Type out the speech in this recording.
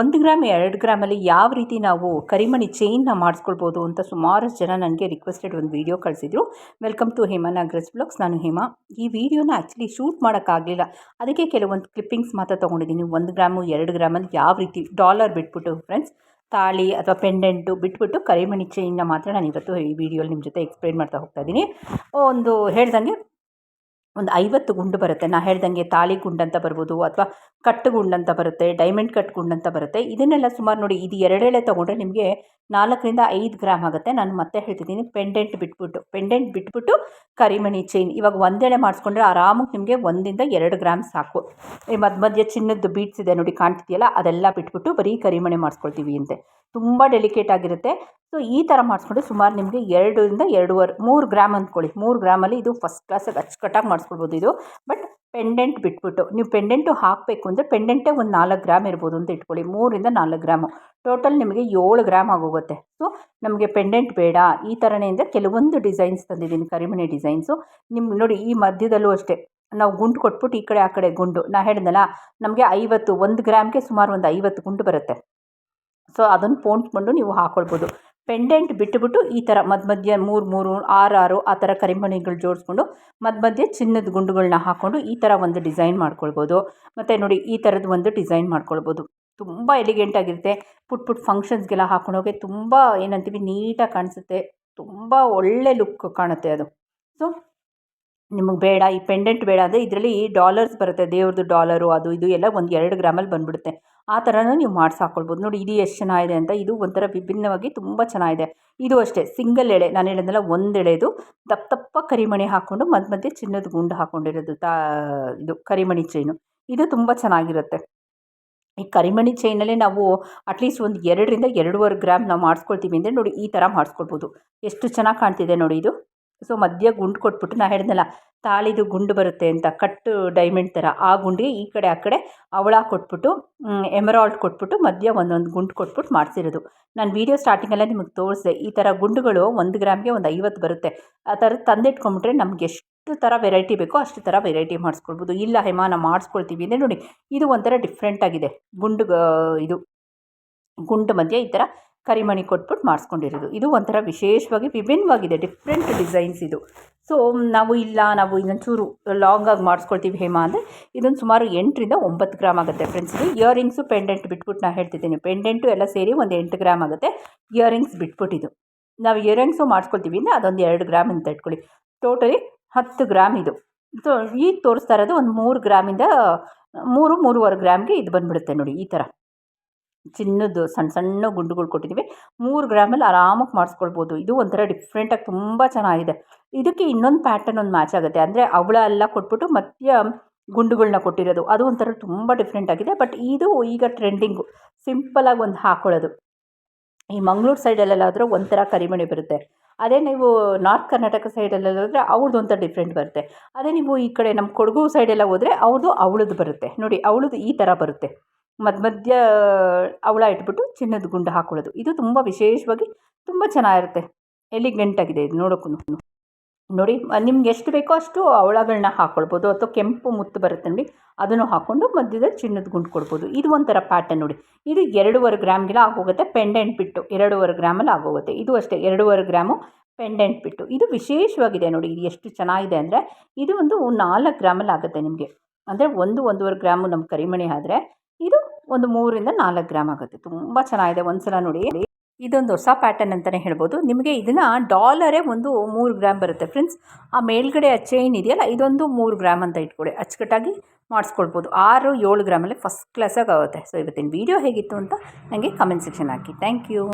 ಒಂದು ಗ್ರಾಮ್ ಎರಡು ಗ್ರಾಮಲ್ಲಿ ಯಾವ ರೀತಿ ನಾವು ಕರಿಮಣಿ ಚೈನ್ನ ಮಾಡಿಸ್ಕೊಳ್ಬೋದು ಅಂತ ಸುಮಾರು ಜನ ನನಗೆ ರಿಕ್ವೆಸ್ಟೆಡ್ ಒಂದು ವೀಡಿಯೋ ಕಳಿಸಿದ್ರು. ವೆಲ್ಕಮ್ ಟು ಹೇಮಾ ನಾಗ್ರೆಸ್ ಬ್ಲಾಗ್ಸ್ ನಾನು ಹೇಮಾ. ಈ ವಿಡಿಯೋನ ಆ್ಯಕ್ಚುಲಿ ಶೂಟ್ ಮಾಡೋಕ್ಕಾಗಲಿಲ್ಲ ಅದಕ್ಕೆ ಕೆಲವೊಂದು ಕ್ಲಿಪ್ಪಿಂಗ್ಸ್ ಮಾತ್ರ ತೊಗೊಂಡಿದ್ದೀನಿ. ಒಂದು ಗ್ರಾಮು, ಎರಡು ಗ್ರಾಮಲ್ಲಿ ಯಾವ ರೀತಿ ಡಾಲರ್ ಬಿಟ್ಬಿಟ್ಟು ಫ್ರೆಂಡ್ಸ್ ತಾಳಿ ಅಥವಾ ಪೆಂಡೆಂಟು ಬಿಟ್ಬಿಟ್ಟು ಕರಿಮಣಿ ಚೈನ್ನ ಮಾತ್ರ ನಾನು ಇವತ್ತು ಈ ವಿಡಿಯೋಲಿ ನಿಮ್ಮ ಜೊತೆ ಎಕ್ಸ್ಪ್ಲೇನ್ ಮಾಡ್ತಾ ಹೋಗ್ತಾ ಇದ್ದೀನಿ. ಒಂದು ಹೇಳ್ದಂಗೆ ಒಂದು ಐವತ್ತು ಗುಂಡು ಬರುತ್ತೆ. ನಾ ಹೇಳ್ದಂಗೆ ತಾಳಿ ಗುಂಡು ಅಂತ ಬರ್ಬೋದು ಅಥವಾ ಕಟ್ಟು ಗುಂಡು ಅಂತ ಬರುತ್ತೆ, ಡೈಮಂಡ್ ಕಟ್ ಗುಂಡು ಅಂತ ಬರುತ್ತೆ. ಇದನ್ನೆಲ್ಲ ಸುಮಾರು ನೋಡಿ ಇದು ಎರಡೆಳೆ ತೊಗೊಂಡ್ರೆ ನಿಮಗೆ ನಾಲ್ಕರಿಂದ ಐದು ಗ್ರಾಮ್ ಆಗುತ್ತೆ. ನಾನು ಮತ್ತೆ ಹೇಳ್ತಿದ್ದೀನಿ ಪೆಂಡೆಂಟ್ ಬಿಟ್ಬಿಟ್ಟು ಪೆಂಡೆಂಟ್ ಬಿಟ್ಬಿಟ್ಟು ಕರಿಮಣಿ ಚೈನ್. ಇವಾಗ ಒಂದೆಳೆ ಮಾಡಿಸ್ಕೊಂಡ್ರೆ ಆರಾಮಾಗಿ ನಿಮಗೆ ಒಂದಿಂದ ಎರಡು ಗ್ರಾಮ್ ಸಾಕು. ಈ ಮಧ್ಯ ಮಧ್ಯೆ ಚಿನ್ನದ್ದು ಬೀಟ್ಸ್ ಇದೆ ನೋಡಿ ಕಾಣ್ತಿದೆಯಲ್ಲ, ಅದೆಲ್ಲ ಬಿಟ್ಬಿಟ್ಟು ಬರೀ ಕರಿಮಣಿ ಮಾಡಿಸ್ಕೊಳ್ತೀವಿ ಅಂತೆ. ತುಂಬ ಡೆಲಿಕೇಟ್ ಆಗಿರುತ್ತೆ. ಸೊ ಈ ಥರ ಮಾಡಿಸ್ಕೊಂಡು ಸುಮಾರು ನಿಮಗೆ ಎರಡರಿಂದ ಎರಡೂವರೆ, ಮೂರು ಗ್ರಾಮ್ ಅಂದ್ಕೊಳ್ಳಿ. ಮೂರು ಗ್ರಾಮಲ್ಲಿ ಇದು ಫಸ್ಟ್ ಕ್ಲಾಸಾಗಿ ಅಚ್ಚುಕಟ್ಟಾಗಿ ಮಾಡಿಸ್ಕೊಳ್ಬೋದು ಇದು. ಬಟ್ ಪೆಂಡೆಂಟ್ ಬಿಟ್ಬಿಟ್ಟು, ನೀವು ಪೆಂಡೆಂಟು ಹಾಕಬೇಕು ಅಂದರೆ ಪೆಂಡೆಂಟೇ ಒಂದು ನಾಲ್ಕು ಗ್ರಾಮ್ ಇರ್ಬೋದು ಅಂತ ಇಟ್ಕೊಳ್ಳಿ. ಮೂರಿಂದ ನಾಲ್ಕು ಗ್ರಾಮು. ಟೋಟಲ್ ನಿಮಗೆ ಏಳು ಗ್ರಾಮ್ ಆಗೋಗುತ್ತೆ. ಸೊ ನಮಗೆ ಪೆಂಡೆಂಟ್ ಬೇಡ. ಈ ಥರನೇ ಅಂದರೆ ಕೆಲವೊಂದು ಡಿಸೈನ್ಸ್ ತಂದಿದ್ದೀನಿ, ಕರಿಮಣಿ ಡಿಸೈನ್ಸು ನಿಮ್ಮ ನೋಡಿ ಈ ಮಧ್ಯದಲ್ಲೂ ಅಷ್ಟೇ. ನಾವು ಗುಂಡು ಕೊಟ್ಬಿಟ್ಟು ಈ ಕಡೆ, ಆ ಕಡೆ ಗುಂಡು. ನಾ ಹೇಳ್ದಲ್ಲ ನಮಗೆ ಐವತ್ತು, ಒಂದು ಗ್ರಾಮ್ಗೆ ಸುಮಾರು ಒಂದು ಐವತ್ತು ಗುಂಡು ಬರುತ್ತೆ. ಸೊ ಅದನ್ನು ಪೋಣಿಸ್ಕೊಂಡು ನೀವು ಹಾಕ್ಕೊಳ್ಬೋದು ಪೆಂಡೆಂಟ್ ಬಿಟ್ಟುಬಿಟ್ಟು ಈ ಥರ ಮಧ್ಯ ಮಧ್ಯ ಮೂರು ಮೂರು, ಆರು ಆರು ಆ ಥರ ಕರಿಮಣಿಗಳು ಜೋಡಿಸ್ಕೊಂಡು ಮಧ್ಯ ಮಧ್ಯೆ ಚಿನ್ನದ ಗುಂಡುಗಳನ್ನ ಹಾಕ್ಕೊಂಡು ಈ ಥರ ಒಂದು ಡಿಸೈನ್ ಮಾಡ್ಕೊಳ್ಬೋದು. ಮತ್ತು ನೋಡಿ ಈ ಥರದ್ದು ಒಂದು ಡಿಸೈನ್ ಮಾಡ್ಕೊಳ್ಬೋದು. ತುಂಬ ಎಲಿಗೆಂಟಾಗಿರುತ್ತೆ ಪುಟ್ ಪುಟ್ ಫಂಕ್ಷನ್ಸ್ಗೆಲ್ಲ ಹಾಕ್ಕೊಂಡೋಗಿ ತುಂಬ ಏನಂತೀವಿ ನೀಟಾಗಿ ಕಾಣಿಸುತ್ತೆ. ತುಂಬ ಒಳ್ಳೆ ಲುಕ್ ಕಾಣುತ್ತೆ ಅದು. ಸೊ ನಿಮಗೆ ಬೇಡ, ಈ ಪೆಂಡೆಂಟ್ ಬೇಡ ಅಂದರೆ ಇದರಲ್ಲಿ ಡಾಲರ್ಸ್ ಬರುತ್ತೆ ದೇವ್ರದ್ದು ಡಾಲರು ಅದು ಇದು ಎಲ್ಲ ಒಂದು ಎರಡು ಗ್ರಾಮಲ್ಲಿ ಬಂದುಬಿಡುತ್ತೆ. ಆ ಥರನೂ ನೀವು ಮಾಡ್ಸಿ ಹಾಕ್ಕೊಳ್ಬೋದು ನೋಡಿ ಇದು ಎಷ್ಟು ಚೆನ್ನಾಗಿದೆ ಅಂತ ಇದು ಒಂಥರ ವಿಭಿನ್ನವಾಗಿ ತುಂಬ ಚೆನ್ನಾಗಿದೆ. ಇದು ಅಷ್ಟೇ ಸಿಂಗಲ್ ಎಳೆ, ನಾನು ಹೇಳಿದ್ನಲ್ಲ ಒಂದು ಎಳೆದು ದಪ್ಪ ದಪ್ಪ ಕರಿಮಣಿ ಹಾಕ್ಕೊಂಡು ಮಧ್ಯ ಮಧ್ಯೆ ಚಿನ್ನದ ಗುಂಡು ಹಾಕ್ಕೊಂಡಿರೋದು ತಾ, ಇದು ಕರಿಮಣಿ ಚೈನು ಇದು ತುಂಬ ಚೆನ್ನಾಗಿರುತ್ತೆ. ಈ ಕರಿಮಣಿ ಚೈನಲ್ಲೇ ನಾವು ಅಟ್ಲೀಸ್ಟ್ ಒಂದು ಎರಡರಿಂದ ಎರಡೂವರೆ ಗ್ರಾಮ್ ನಾವು ಮಾಡಿಸ್ಕೊಳ್ತೀವಿ ಅಂದರೆ ನೋಡಿ ಈ ಥರ ಮಾಡಿಸ್ಕೊಳ್ಬೋದು. ಎಷ್ಟು ಚೆನ್ನಾಗಿ ಕಾಣ್ತಿದೆ ನೋಡಿ ಇದು. ಸೊ, ಮಧ್ಯ ಗುಂಡು ಕೊಟ್ಬಿಟ್ಟು ನಾ ಹೇಳಿದ್ನಲ್ಲ, ತಾಳಿದು ಗುಂಡು ಬರುತ್ತೆ ಅಂತ, ಕಟ್ಟು ಡೈಮಂಡ್ ಥರ, ಆ ಗುಂಡಿಗೆ ಈ ಕಡೆ, ಆ ಕಡೆ ಅವಳ ಕೊಟ್ಬಿಟ್ಟು ಎಮರಾಲ್ಡ್ ಕೊಟ್ಬಿಟ್ಟು ಮಧ್ಯ ಒಂದೊಂದು ಗುಂಡು ಕೊಟ್ಬಿಟ್ಟು ಮಾಡಿಸಿರೋದು. ನಾನು ವೀಡಿಯೋ ಸ್ಟಾರ್ಟಿಂಗಲ್ಲೇ ನಿಮಗೆ ತೋರಿಸಿದೆ, ಈ ಥರ ಗುಂಡುಗಳು ಒಂದು ಗ್ರಾಮ್ಗೆ ಒಂದು ಐವತ್ತು ಬರುತ್ತೆ. ಆ ಥರ ತಂದಿಟ್ಕೊಂಬಿಟ್ರೆ ನಮ್ಗೆ ಎಷ್ಟು ಥರ ವೆರೈಟಿ ಬೇಕೋ ಅಷ್ಟು ಥರ ವೆರೈಟಿ ಮಾಡಿಸ್ಕೊಳ್ಬೋದು ಇಲ್ಲ ಹೇಮಾ ನಾವು ಮಾಡಿಸ್ಕೊಳ್ತೀವಿ ಅಂದರೆ ನೋಡಿ, ಇದು ಒಂಥರ ಡಿಫ್ರೆಂಟಾಗಿದೆ ಗುಂಡು ಇದು, ಗುಂಡು ಮಧ್ಯೆ ಈ ಥರ ಕರಿಮಣಿ ಕೊಟ್ಬಿಟ್ಟು ಮಾಡಿಸ್ಕೊಂಡಿರೋದು. ಇದು ಒಂಥರ ವಿಶೇಷವಾಗಿ ವಿಭಿನ್ನವಾಗಿದೆ ಡಿಫ್ರೆಂಟ್ ಡಿಸೈನ್ಸ್ ಇದು. ಸೊ ನಾವು ಇಲ್ಲ, ನಾವು ಇನ್ನೊಂಚೂರು ಲಾಂಗಾಗಿ ಮಾಡಿಸ್ಕೊಳ್ತೀವಿ ಹೇಮಾ ಅಂದರೆ, ಇದೊಂದು ಸುಮಾರು ಎಂಟರಿಂದ ಒಂಬತ್ತು ಗ್ರಾಮ್ ಆಗುತ್ತೆ ಫ್ರೆಂಡ್ಸ್ ಇದು. ಇಯರಿಂಗ್ಸು ಪೆಂಡೆಂಟ್ ಬಿಟ್ಬಿಟ್ಟು ನಾನು ಹೇಳ್ತಿದ್ದೀನಿ. ಪೆಂಡೆಂಟು ಎಲ್ಲ ಸೇರಿ ಒಂದು ಎಂಟು ಗ್ರಾಮ್ ಆಗುತ್ತೆ ಇಯರಿಂಗ್ಸ್ ಬಿಟ್ಬಿಟ್ಟಿದ್ದು ನಾವು ಇಯರಿಂಗ್ಸು ಮಾಡಿಸ್ಕೊಳ್ತೀವಿ ಅಂದರೆ ಅದೊಂದು ಎರಡು ಗ್ರಾಮ್ ಅಂತ ಇಟ್ಕೊಳ್ಳಿ. ಟೋಟಲಿ ಹತ್ತು ಗ್ರಾಮ್ ಇದು. ಸೊ ಈಗ ತೋರಿಸ್ತಾ ಇರೋದು ಒಂದು ಮೂರು ಗ್ರಾಮಿಂದ, ಮೂರು, ಮೂರುವರೆ ಗ್ರಾಮ್ಗೆ ಇದು ಬಂದುಬಿಡುತ್ತೆ ನೋಡಿ, ಈ ಥರ ಚಿನ್ನದ್ದು ಸಣ್ಣ ಸಣ್ಣ ಗುಂಡುಗಳು ಕೊಟ್ಟಿದ್ದೀವಿ. ಮೂರು ಗ್ರಾಮಲ್ಲಿ ಆರಾಮಾಗಿ ಮಾಡಿಸ್ಕೊಳ್ಬೋದು. ಇದು ಒಂಥರ ಡಿಫ್ರೆಂಟಾಗಿ ತುಂಬ ಚೆನ್ನಾಗಿದೆ. ಇದಕ್ಕೆ ಇನ್ನೊಂದು ಪ್ಯಾಟರ್ನ್ ಒಂದು ಮ್ಯಾಚ್ ಆಗುತ್ತೆ. ಅಂದರೆ ಅವಳ ಎಲ್ಲ ಕೊಟ್ಬಿಟ್ಟು ಮಧ್ಯ ಗುಂಡುಗಳನ್ನ ಕೊಟ್ಟಿರೋದು. ಅದು ಒಂಥರ ತುಂಬ ಡಿಫ್ರೆಂಟ್ ಆಗಿದೆ. ಬಟ್ ಇದು ಈಗ ಟ್ರೆಂಡಿಂಗು ಸಿಂಪಲಾಗಿ ಒಂದು ಹಾಕ್ಕೊಳ್ಳೋದು ಈ ಮಂಗಳೂರು ಸೈಡಲ್ಲೆಲ್ಲಾದರೂ ಒಂಥರ ಕರಿಮಣಿ ಬರುತ್ತೆ. ಅದೇ ನೀವು ನಾರ್ತ್ ಕರ್ನಾಟಕ ಸೈಡಲ್ಲೆಲ್ಲ ಹೋದರೆ ಅವ್ರದ್ದು ಒಂಥರ ಡಿಫ್ರೆಂಟ್ ಬರುತ್ತೆ. ಅದೇ ನೀವು ಈ ಕಡೆ ನಮ್ಮ ಕೊಡಗು ಸೈಡೆಲ್ಲ ಹೋದರೆ ಅವ್ರದ್ದು ಅವಳದ್ದು ಬರುತ್ತೆ. ನೋಡಿ, ಅವಳದ್ದು ಈ ಥರ ಬರುತ್ತೆ. ಮಧ್ಯ ಮಧ್ಯ ಅವಳ ಇಟ್ಬಿಟ್ಟು ಚಿನ್ನದ ಗುಂಡು ಹಾಕೊಳ್ಳೋದು. ಇದು ತುಂಬ ವಿಶೇಷವಾಗಿ ತುಂಬ ಚೆನ್ನಾಗಿರುತ್ತೆ. ಎಲಿಗೆಂಟಾಗಿದೆ ಇದು ನೋಡೋಕ್ಕೂ ನೋಡಿ, ನಿಮ್ಗೆ ಎಷ್ಟು ಬೇಕೋ ಅಷ್ಟು ಅವಳಗಳನ್ನ ಹಾಕ್ಕೊಳ್ಬೋದು ಅಥವಾ ಕೆಂಪು ಮುತ್ತು ಬರುತ್ತೆ ನೋಡಿ, ಅದನ್ನು ಹಾಕ್ಕೊಂಡು ಮಧ್ಯದಲ್ಲಿ ಚಿನ್ನದ ಗುಂಡು ಕೊಡ್ಬೋದು. ಇದು ಒಂಥರ ಪ್ಯಾಟರ್ನ್ ನೋಡಿ. ಇದು ಎರಡೂವರೆ ಗ್ರಾಮ್ಗೆಲ್ಲ ಆಗೋಗುತ್ತೆ. ಪೆಂಡೆಂಟ್ ಬಿಟ್ಟು ಎರಡೂವರೆ ಗ್ರಾಮಲ್ಲಿ ಆಗೋಗುತ್ತೆ. ಇದು ಅಷ್ಟೇ, ಎರಡೂವರೆ ಗ್ರಾಮು ಪೆಂಡೆಂಟ್ ಬಿಟ್ಟು. ಇದು ವಿಶೇಷವಾಗಿದೆ ನೋಡಿ, ಇದು ಎಷ್ಟು ಚೆನ್ನಾಗಿದೆ ಅಂದರೆ, ಇದು ಒಂದು ನಾಲ್ಕು ಗ್ರಾಮಲ್ಲಿ ಆಗುತ್ತೆ ನಿಮಗೆ. ಅಂದರೆ ಒಂದು, ಒಂದೂವರೆ ಗ್ರಾಮು ನಮ್ಮ ಕರಿಮಣಿ ಆದರೆ ಒಂದು ಮೂರಿಂದ ನಾಲ್ಕು ಗ್ರಾಮ್ ಆಗುತ್ತೆ. ತುಂಬ ಚೆನ್ನಾಗಿದೆ. ಒಂದು ಸಲ ನೋಡಿ. ಇದೊಂದು ಹೊಸ ಪ್ಯಾಟರ್ನ್ ಅಂತಲೇ ಹೇಳ್ಬೋದು. ನಿಮಗೆ ಇದನ್ನು ಡಾಲರೇ ಒಂದು ಮೂರು ಗ್ರಾಮ್ ಬರುತ್ತೆ ಫ್ರೆಂಡ್ಸ್ ಆ ಮೇಲ್ಗಡೆ ಆ ಚೈನ್ ಇದೆಯಲ್ಲ, ಇದೊಂದು ಮೂರು ಗ್ರಾಮ್ ಅಂತ ಇಟ್ಕೊಳ್ಳಿ. ಅಚ್ಚುಕಟ್ಟಾಗಿ ಮಾಡಿಸ್ಕೊಳ್ಬೋದು. ಆರು, ಏಳು ಗ್ರಾಮಲ್ಲಿ ಫಸ್ಟ್ ಕ್ಲಾಸಾಗಿ ಆಗುತ್ತೆ. ಸೊ ಇವತ್ತಿನ ವೀಡಿಯೋ ಹೇಗಿತ್ತು ಅಂತ ನನಗೆ comment section hockey. Thank you